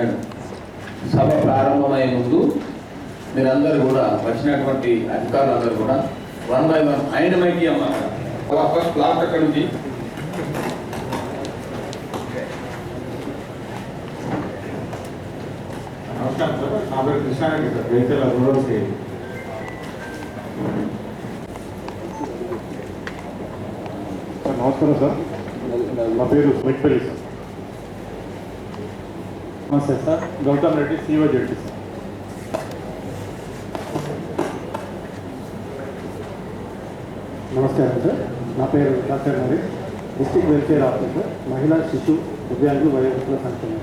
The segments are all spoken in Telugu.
మేడం. సభ ప్రారంభమయ్యే ముందు మీరందరూ కూడా వచ్చినటువంటి అధికారులందరూ కూడా వన్ బై వన్ ఆయన మైకి అమ్మ. ఫస్ట్ క్లాస్ అక్కడ నుంచి నమస్కారం సార్. నా పేరు కృష్ణారెడ్డి సార్. జైతల రూరల్ సేల్ సార్ నమస్కారం సార్. నా పేరు మెట్పల్లి సార్. నమస్తే sir Gautam Reddy CO judge sir నమస్కారం సార్. నా పేరు డాక్టర్ మరి డిస్టిక్ వెల్ఫేర్ ఆఫీసర్ మహిళా శిశు దివ్యాంగులు వయోవృద్ధుల సంక్షేమ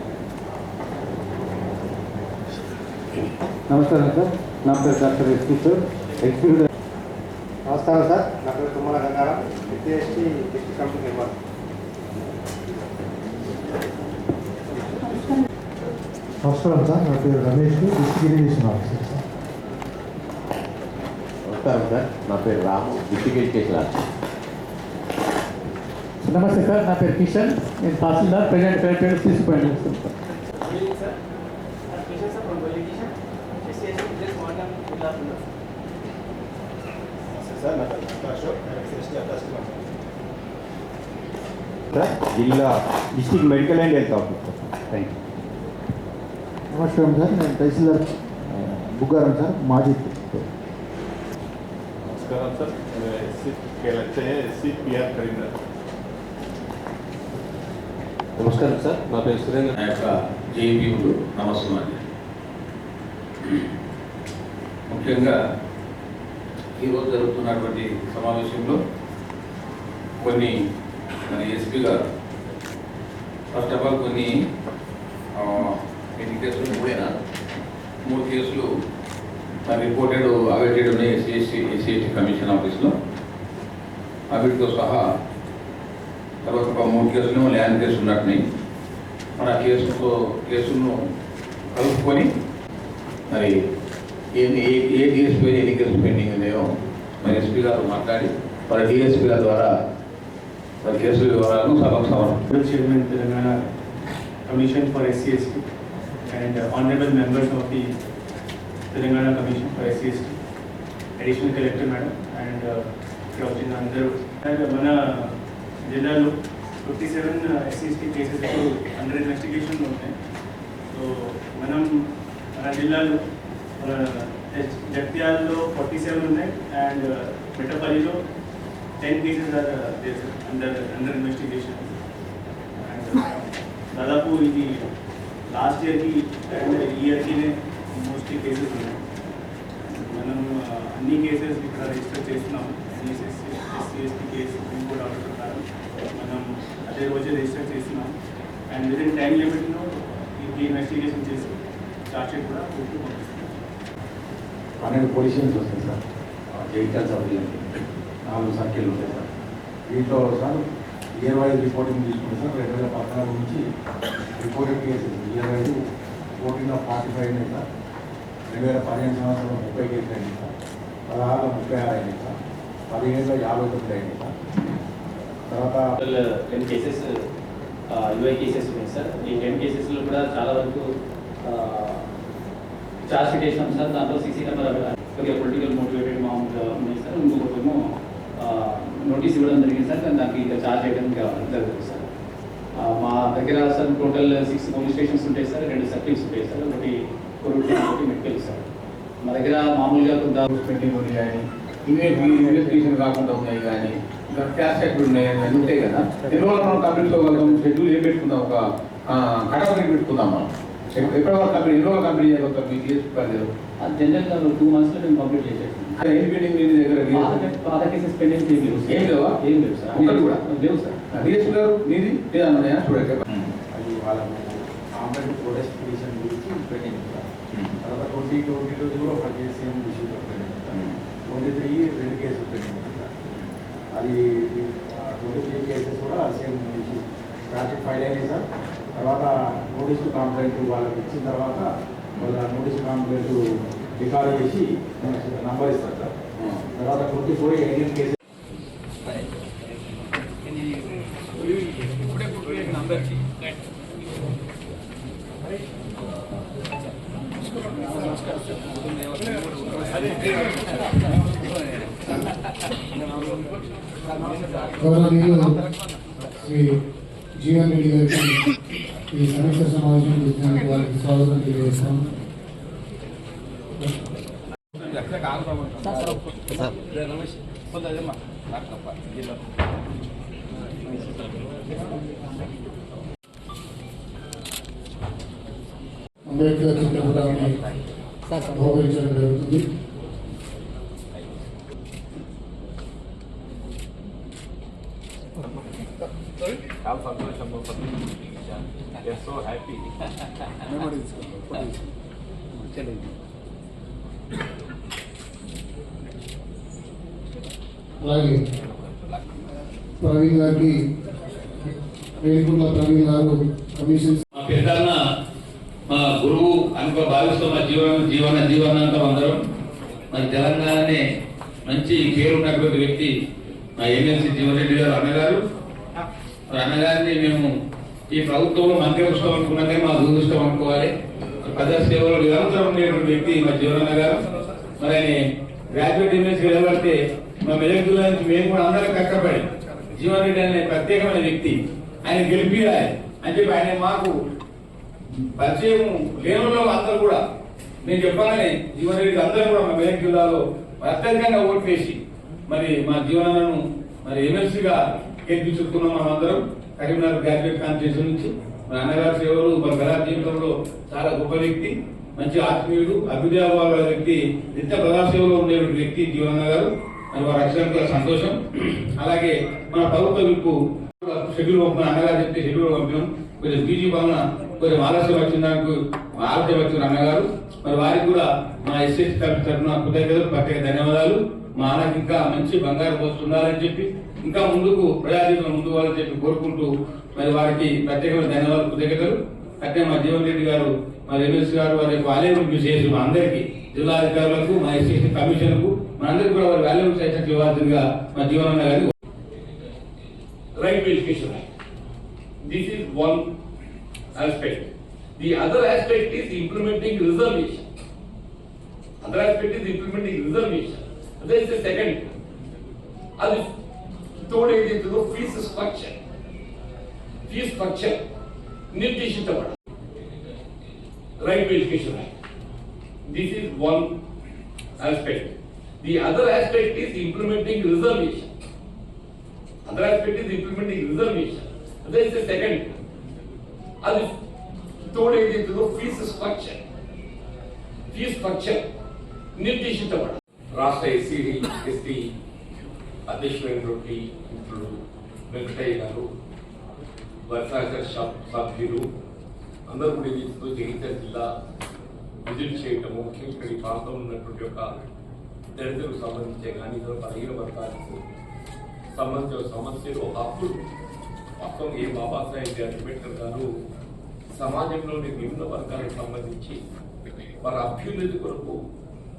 నమస్కారం సార్. నా పేరు డాక్టర్ ఎస్పీ సార్. ఎగ్జిక్యూటివ్ నమస్కారం సార్. నా పేరు Tummala Gangaram. SC district committee member. నమస్కారం సార్ నా పేరు Ramesh district irrigation officer sir నమస్కారం సార్ నా పేరు రాము డిస్ట్రిక్ట్ ఎడ్యుకేషన్ ఆఫీసర్ నమస్తే సార్ నా పేరు కిషన్ నేను తహసీల్దార్ ప్రజెంట్ కలెక్టర్ తీసుకుపోయాను సార్ సార్ జిల్లా district medical and health officer thank you నమస్కారం సార్ నేను తహసీల్దార్ బుగ్గారం సార్ మాజీ నమస్కారం సార్ నమస్కారం సార్ నా పేరు సురేంద్ర. నా యొక్క జేబీలు నమస్కారం ముఖ్యంగా ఈరోజు జరుగుతున్నటువంటి సమావేశంలో కొన్ని మన ఎస్పీ గారు ఫస్ట్ ఆఫ్ ఆల్ కొన్ని ఆ, ఎన్ని కేసులు? మూడేనా? మూడు కేసులు మరి రిపోర్టెడ్ అవైటెడ్ ఉన్నాయి ఎస్సీఎస్సీ ఎస్సీఎస్టీ కమిషన్ ఆఫీస్లో. అవిటితో సహా తర్వాత ఒక మూడు కేసులు ల్యాండ్ కేసు ఉన్నట్టున్నాయి. మరి ఆ కేసుతో కేసును కలుపుకొని మరి ఎన్ని ఏ ఏ డిఎస్పీ ఎన్ని కేసులు పెండింగ్ ఉన్నాయో మరి ఎస్పీ గారు మాట్లాడి మరి డిఎస్పీల ద్వారా మరి కేసుల వివరాలను సభకు సమర్పించారు chairman Telangana commission for for and uh, honorable members of the Telangana Commission for SCST, additional collector madam and uh, ఇక్కడ వచ్చిన అందరూ And మన జిల్లాలో fifty seven SC ST cases under investigation ఉన్నాయి సో మనం మన జిల్లాలో మన జగిత్యాలలో ఫార్టీ సెవెన్ ఉన్నాయి and మెట్టపల్లిలో ten cases are under under investigation and దాదాపు ఇది లాస్ట్ ఇయర్కి అండ్ ఇయర్కినే మోస్ట్లీ కేసెస్ ఉన్నాయి. మనం అన్ని కేసెస్ ఇక్కడ రిజిస్టర్ చేస్తున్నాం NSS SC ST case supreme court order ప్రకారం మనం అదే రోజే రిజిస్టర్ చేస్తున్నాం అండ్ విదిన్ టైం లిమిట్లో ఇది ఇన్వెస్టిగేషన్ చేసి చార్జ్ షీట్ కూడా కోర్టు పంపిస్తున్నాం పన్నెండు పొజిషన్స్ వస్తాయి సార్. జైటల్ సభ్యులు నాలుగు సంఖ్యలు ఉంటాయి సార్. దీంట్లో సార్ ఇయర్ వైజ్ రిపోర్టింగ్ తీసుకుంటే సార్ రెండు వేల పద్నాలుగు నుంచి రిపోర్టింగ్ కేసెస్ ఇరవై ఐదు ఫోర్టీన్ ఆఫ్ ఫార్టీ ఫైవ్ అయిన సార్ రెండు వేల పదిహేను సంవత్సరంలో ముప్పై కేసులు అయింది సార్ పదహారులో ముప్పై ఆరు అయినాయి సార్ పదిహేనులో యాభై తొమ్మిది అయింది సార్ తర్వాత టెన్ కేసెస్ యుఐ కేసెస్ ఉన్నాయి సార్. ఈ టెన్ కేసెస్లో కూడా చాలా వరకు చార్జ్ షీట్ వేసినాం సార్. దాంట్లో సీసీ నెంబర్ కొద్దిగా పొలిటికల్ మోటివేటెడ్ మామూలుగా ఉన్నాయి సార్. ఇంకొకటేమో నోటీస్ ఇవ్వడం జరిగింది సార్. కానీ దానికి ఇంకా చార్జ్ చేయడం జరుగుతుంది సార్. మా దగ్గర sir total six police stations ఉంటాయి సార్ రెండు సర్కిల్స్ ఉంటాయి సార్ ఒకటి కొరుటి ఒకటి మెట్కెల్ సార్. మా దగ్గర మామూలుగా కొంత పెండింగ్ ఉన్నాయి కానీ ఇన్వెస్టిగేషన్ కాకుండా ఉన్నాయి కానీ ఇంకా క్యాష్ షెడ్యూల్ ఉన్నాయి అన్నీ ఉంటాయి కదా. ఎన్ని రోజులు మనం కంప్లీట్ చేయగలుగుతాం? షెడ్యూల్ ఏం పెట్టుకుందాం? ఒక కటవరికి పెట్టుకుందాం మనం. ఎప్పటి వరకు కంప్లీట్ ఎన్ని రోజులు కంప్లీట్ చేయగలుగుతాం మీకు చేసుకోలేదు జనరల్గా టూ మంత్స్లో మేము కంప్లీట్ చేసేస్తాం ఏం పెండింగ్ మీ దగ్గర పాత కేసెస్ పెండింగ్ ఏం లేవు. ఏం లేవా? ఏం లేవు సార్ ఒకటి కూడా? లేవు సార్ డిఎస్పీ గారు మీది? చూడండి. అది వాళ్ళకు కాంప్లైంట్ ప్రొటెస్ట్ పిటిషన్ గురించి సార్ తర్వాత ట్వంటీ ట్వంటీ టూ కూడా ఒక కేసు ఏం ఇష్యూ ట్వంటీ త్రీ రెండు కేసులు సార్ అది ట్వంటీ త్రీ కేసెస్ కూడా సేమ్ ఇష్యూ స్టార్టింగ్ ఫైల్ అయినాయి సార్ తర్వాత నోటీస్ టు కంప్లైంట్ వాళ్ళకి ఇచ్చిన తర్వాత వాళ్ళ నోటీస్ కాంప్లైంట్ రికార్డ్ చేసి నంబర్ ఇస్తారు సార్. తర్వాత ట్వంటీ ఫోర్ ఎయిటీన్ కేసు గౌరవనీయులు శ్రీ జీవన్ రెడ్డి గారికి ఈ సమీక్ష సమావేశం చేసినందుకు వారికి స్వాగతం తెలియజేస్తాం అంబేద్కర్ చిత్రపటాన్ని బహుకరించడం జరుగుతుంది అలాగే. ప్రవీణ్ గారికి రేణిగుంట్ల ప్రవీణ్ గారు కమిషన్ మా పెద్దన్న మా గురువు అనుకో భావిస్తూ మా జీవన జీవన జీవనాంతం అందరం మరి తెలంగాణనే మంచి పేరున్నటువంటి వ్యక్తి మా ఎమ్మెల్సీ జీవన్ రెడ్డి గారు అన్నగారు. అన్నగారిని మేము ఈ ప్రభుత్వంలో మంత్రి వస్తాం అనుకున్నదే మా దురదృష్టం అనుకోవాలి. ప్రజా సేవలో నిరంతరం ఉండేటువంటి వ్యక్తి మా జీవనన్న గారు. మరి ఆయన గ్రాడ్యుయేట్ ఇమేజ్ నిలబడితే మా మెదక్ జిల్లా నుంచి మేము కూడా అందరం కష్టపడి జీవన్ రెడ్డి అనే ప్రత్యేకమైన వ్యక్తి. ఆయన గెలిపియాలి అని చెప్పి ఆయన మాకు పరిచయం లేనులో అందరూ కూడా నేను చెప్పాలని జీవన్ రెడ్డి అందరూ కూడా మా మెదక్ జిల్లాలో అత్యధికంగా ఓటు వేసి మరి మా జీవనను మరి ఎమ్మెల్సీగా గెలిపించుకున్నాం మనం అందరం కరీంనగర్ గ్రాడ్యుయేట్ కాన్స్టిట్యూషన్ నుంచి మా అన్నగారి సేవలు మన కళా జీవితంలో చాలా గొప్ప వ్యక్తి మంచి ఆత్మీయుడు అభ్యుదయభావ వ్యక్తి నిత్య ప్రజా సేవలో ఉండేటువంటి వ్యక్తి జీవన్న గారు. మరి వారి అక్షరంతో సంతోషం. అలాగే మన ప్రభుత్వ విప్పు షెడ్యూల్ పంపిన అన్నగారు చెప్తే షెడ్యూల్ పంపినాం. కొంచెం పీజీ వలన కొంచెం ఆలస్యం వచ్చిన దానికి ఆలస్యం వచ్చిన అన్నగారు మరి వారికి కూడా మా ఎస్ఎస్ తరఫున కృతజ్ఞతలు ప్రత్యేక ధన్యవాదాలు. మా అన్నకి ఇంకా మంచి బంగారు పోస్ట్ చెప్పి ఇంకా ముందుకు ప్రజాజీవితం ముందు వాళ్ళని చెప్పి కోరుకుంటూ మరి వారికి ప్రత్యేకమైన ధన్యవాదాలు కృతజ్ఞతలు అట్లే మా జీవన్ రెడ్డి గారు మా ఎమ్మెల్సీ గారు వారి యొక్క వాల్యూబుల్ చేసి మా అందరికీ జిల్లా అధికారులకు మా ఎస్ఎస్సీ కమిషన్కు మనందరికీ కూడా వారి వాల్యూబుల్ సెషన్ ఇవ్వాల్సిందిగా మా జీవనన్న గారిని right to education act. This is one aspect. The other aspect is implementing reservation. Other aspect is implementing reservation. There is అది తోడేదైతుందో fee structure fee structure నిర్దేశించబడాలి right to education act this is one aspect the other aspect is implementing reservation Other aspect is implementing reservation. There is a second. అది తోడేదైతుందో ఫీజు స్ట్రక్చర్ ఫీజు స్ట్రక్చర్ నిర్దేశించబడాలి రాష్ట్ర ఎస్సీడి ఎస్టీ అధ్యక్షుడైనటువంటి మిత్రుడు వెంకటయ్య గారు వర్షాకర్ సభ్యులు అందరూ కూడా జగిత్యాల జిల్లా విజిట్ చేయటము ముఖ్యంగా ఇక్కడ ఈ ప్రాంతంలో ఉన్నటువంటి ఒక దళితులకు సంబంధించే కానీ ఇతర బలహీన వర్గాలకు సంబంధించిన సమస్యలు అప్పుడు మొత్తం ఏ బాబాసాహెబ్ అంబేద్కర్ గారు సమాజంలోని నిమ్న వర్గాలకు సంబంధించి వారి అభ్యున్నతి కొరకు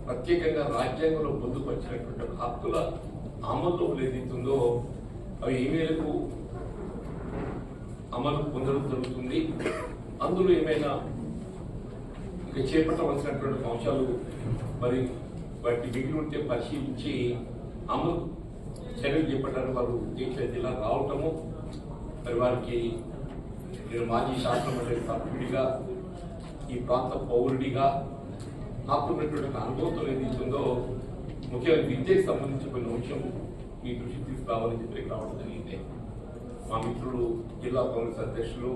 ప్రత్యేకంగా రాజ్యాంగంలో పొందుపరిచినటువంటి హక్కుల హక్కుల అమలు ఏదైతుందో అవి ఏ మేరకు అమలు పొందడం జరుగుతుంది. అందులో ఏమైనా ఇక చేపట్టవలసినటువంటి అంశాలు మరి వాటి మిగిలి ఉంటే పరిశీలించి అమలు చర్యలు చేపట్టారు వారు దీక్ష జిల్లా రావటము మరి వారికి నేను మాజీ శాసన సభ్యుడిగా ఈ ప్రాంత పౌరుడిగా నాకున్నటువంటి అనుభవంతో ఏదైతుందో ముఖ్యంగా విద్యకు సంబంధించి కొన్ని అంశం మీ దృష్టికి తీసుకురావాలని చెప్పి ఇక్కడికి రావడం జరిగింది. మా మిత్రుడు జిల్లా కాంగ్రెస్ అధ్యక్షులు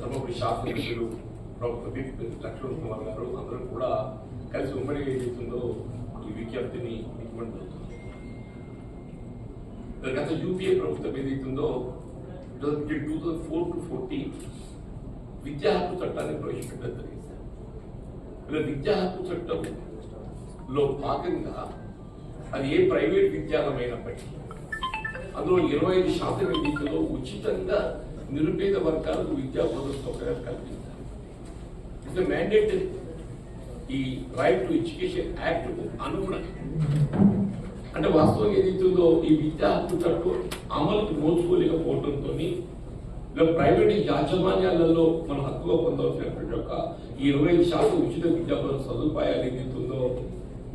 ధర్మపురి శాసనసభ్యులు ప్రభుత్వ లక్ష్మణ్ కుమార్ గారు అందరూ కూడా కలిసి ఉమ్మడి ఏదైతుందో ఈ విజ్ఞప్తిని ఇవ్వడం గత యూపీఏ ప్రభుత్వం ఏదైతుందో two thousand four to fourteen విద్యా హక్కు చట్టాన్ని ప్రవేశపెట్టడం జరిగింది. విద్యా హక్కు చట్టం లో భాగంగా అది ఏ ప్రైవేట్ విద్యాలయమైనప్పటికీ అందులో ఇరవై ఐదు శాతం విద్యలో ఉచితంగా నిరుపేద వర్గాలకు విద్యా బోధన సౌకర్యాలు కల్పించారు ఇట్స్ మ్యాండేటరీ ఈ రైట్ టు ఎడ్యుకేషన్ యాక్ట్ అనుగుణంగా. అంటే వాస్తవం ఏదైతుందో ఈ విద్యా హక్కు చట్టం అమలుకు నోచుకోలేకపోవడంతో ఇలా ప్రైవేట్ యాజమాన్యాలలో మన హక్కుగా పొందవలసినటువంటి ఒక ఈ ఇరవై ఐదు శాతం ఉచిత విద్యాభ్యాస సదుపాయాలు ఏదైతే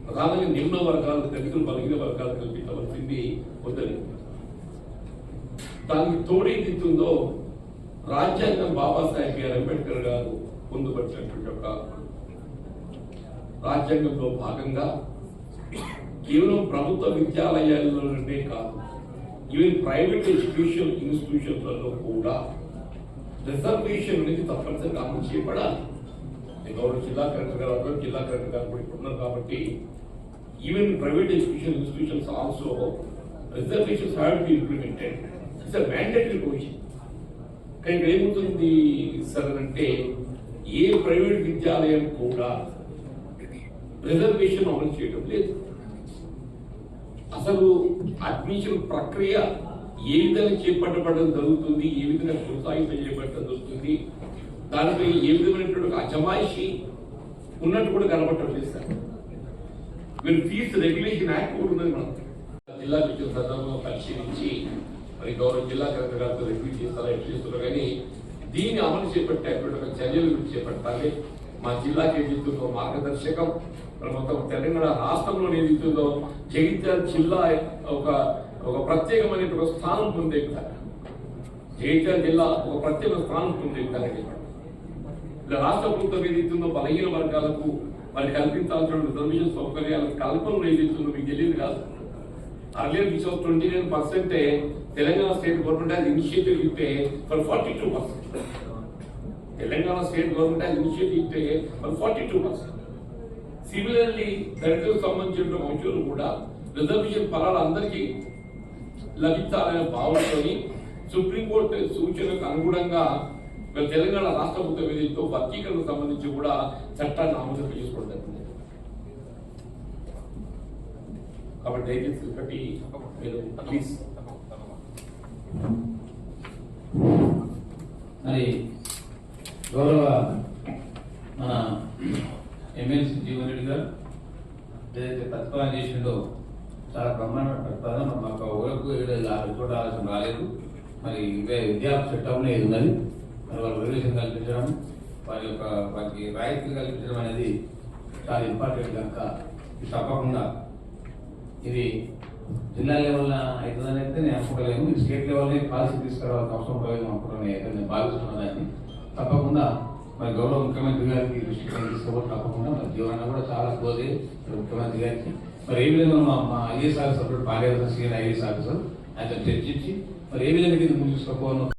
ప్రధానంగా నిమ్న వర్గాలు దళితులు బలహీన వర్గాలు కల్పించవలసింది వద్దని దానికి తోడేదిస్తుందో రాజ్యాంగం బాబాసాహెబ్ గారు అంబేద్కర్ గారు పొందుపరిచినటువంటి యొక్క రాజ్యాంగంలో భాగంగా కేవలం ప్రభుత్వ విద్యాలయాల్లోనే కాదు ఈవెన్ ప్రైవేట్ ఎడ్యుకేషన్ ఇన్స్టిట్యూషన్లలో కూడా రిజర్వేషన్ అనేది తప్పనిసరిగా అమలు చేయబడాలి. గౌరవ జిల్లా కలెక్టర్ గారు జిల్లా కలెక్టర్ గారు కూడా ఇక్కడ ఉన్నారు కాబట్టి even private education institutions also reservations have to implemented it's a mandatory position కానీ ఇక్కడ ఏమవుతుంది సార్ అంటే ఏ ప్రైవేట్ విద్యాలయం కూడా రిజర్వేషన్ అమలు చేయడం లేదు. అసలు అడ్మిషన్ ప్రక్రియ ఏ విధంగా చేపట్టబడడం జరుగుతుంది ఏ విధంగా కొనసాగింప చేపట్టడం జరుగుతుంది దానిపై ఏ విధమైనటువంటి ఒక అజమాయిషి ఉన్నట్టు కూడా కనబడటం లేదు సార్ మీరు ఫీజు రెగ్యులేషన్ యాక్ట్ కూడా ఉన్నది మనం జిల్లా విద్యుత్ సందర్భంగా పరిశీలించి మరి గౌరవ జిల్లా కలెక్టర్ గారితో రివ్యూ చేస్తారా ఎట్లా చేస్తున్నారు కానీ దీన్ని అమలు చేపట్టేటువంటి ఒక చర్యలు మీరు చేపట్టాలి. మా జిల్లాకి ఏదైతుందో మార్గదర్శకం మరి మొత్తం తెలంగాణ రాష్ట్రంలో ఏదైతుందో జగిత్యాల జిల్లా ఒక ఒక ప్రత్యేకమైనటువంటి ఒక స్థానం పొందే జగిత్యాల జిల్లా ఒక ప్రత్యేక స్థానం పొందే విధంగా రాష్ట్ర ప్రభుత్వం ఏదైతుందో బలహీన వర్గాలకు మరి కల్పించాల్సిన రిజర్వేషన్ సౌకర్యాల కల్పనలు ఏదైతుందో మీకు తెలియదు కాదు? Earlier which of twenty nine percent Telangana state government has initiative ఇస్తే for forty two percent Telangana state government has initiative ఇస్తే for forty two percent similarly దళితులకు సంబంధించిన అంశాలు కూడా రిజర్వేషన్ ఫలాలు అందరికీ లభించాలనే భావనతోని సుప్రీంకోర్టు సూచనకు అనుగుణంగా మరి తెలంగాణ రాష్ట్ర ప్రభుత్వం ఏదైతే వర్గీకరణకు సంబంధించి కూడా చట్టాన్ని ఆమోదం చేసుకోవడం జరిగింది. కాబట్టి దయచేసి ఒకటి మీరు ప్లీజ్. మరి గౌరవ మన ఎమ్మెల్సీ జీవన్ రెడ్డి గారు ఏదైతే ప్రతిపాదన చేసిండో చాలా బ్రహ్మాండమైన ప్రతిపాదన. మాకు ఊరకు ఏడు ఆరు చోట ఆలోచన రాలేదు. మరి ఇవే విద్యార్థి చట్టంలో ఇది ఉన్నది? మరి కల్పించడం వారి యొక్క వారికి రాయితీ కల్పించడం అనేది చాలా ఇంపార్టెంట్ కనుక తప్పకుండా ఇది జిల్లా లెవెల్ అవుతుందని అయితే నేను అనుకోలేము. ఇది స్టేట్ లెవెల్నే పాలసీ తీసుకురావాల్సిన అవసరం ఉంటుందేమో అనుకుంటున్నాను అయితే నేను భావిస్తున్నాను తప్పకుండా మరి గౌరవ ముఖ్యమంత్రి గారికి దృష్టికి తీసుకోవడం తప్పకుండా మరి జీవన కూడా చాలా క్లోజ్ ముఖ్యమంత్రి గారికి మరి ఏ విధంగా మా మా IAS officer party senior IAS officer ఆయనతో చర్చించి మరి ఏ విధంగా ఇది ముందు తీసుకోకపోవడం